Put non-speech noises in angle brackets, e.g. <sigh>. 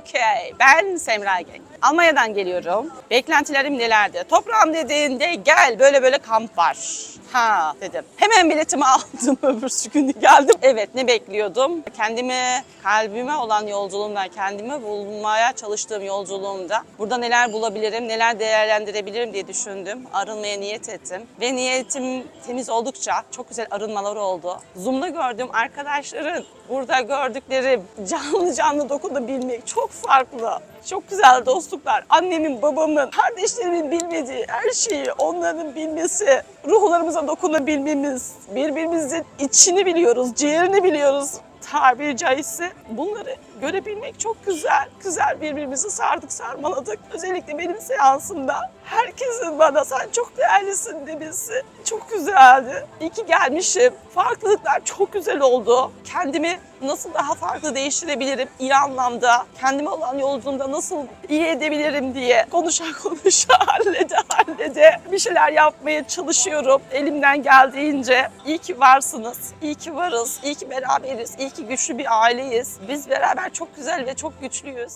Okey, ben Semra Genk. Almanya'dan geliyorum. Beklentilerim nelerdi? Toprağım dediğinde gel böyle böyle kamp var. Ha dedim. Hemen biletimi <laughs> aldım öbürsü günü geldim. Evet ne bekliyordum? Kendimi, kalbime olan yolculuğumda, kendimi bulmaya çalıştığım yolculuğumda burada neler bulabilirim, neler değerlendirebilirim diye düşündüm. Arınmaya niyet ettim. Ve niyetim temiz oldukça çok güzel arınmalar oldu. Zoom'da gördüğüm arkadaşların burada gördükleri canlı canlı dokunabilmek çok farklı. Çok güzel dostluklar. Annemin, babamın, kardeşlerimin bilmediği her şeyi onların bilmesi, ruhlarımıza dokunabilmemiz, birbirimizin içini biliyoruz, ciğerini biliyoruz tabiri caizse bunları görebilmek çok güzel. Güzel birbirimizi sardık sarmaladık. Özellikle benim seansımda herkesin bana sen çok değerlisin demesi çok güzeldi. İyi ki gelmişim. Farklılıklar çok güzel oldu. Kendimi nasıl daha farklı değiştirebilirim iyi anlamda, kendime olan yolculuğumda nasıl iyi edebilirim diye konuşa <laughs> konuşa hallede bir şeyler yapmaya çalışıyorum elimden geldiğince. İyi ki varsınız, iyi ki varız, iyi ki beraberiz, iyi ki güçlü bir aileyiz. Biz beraber çok güzel ve çok güçlüyüz.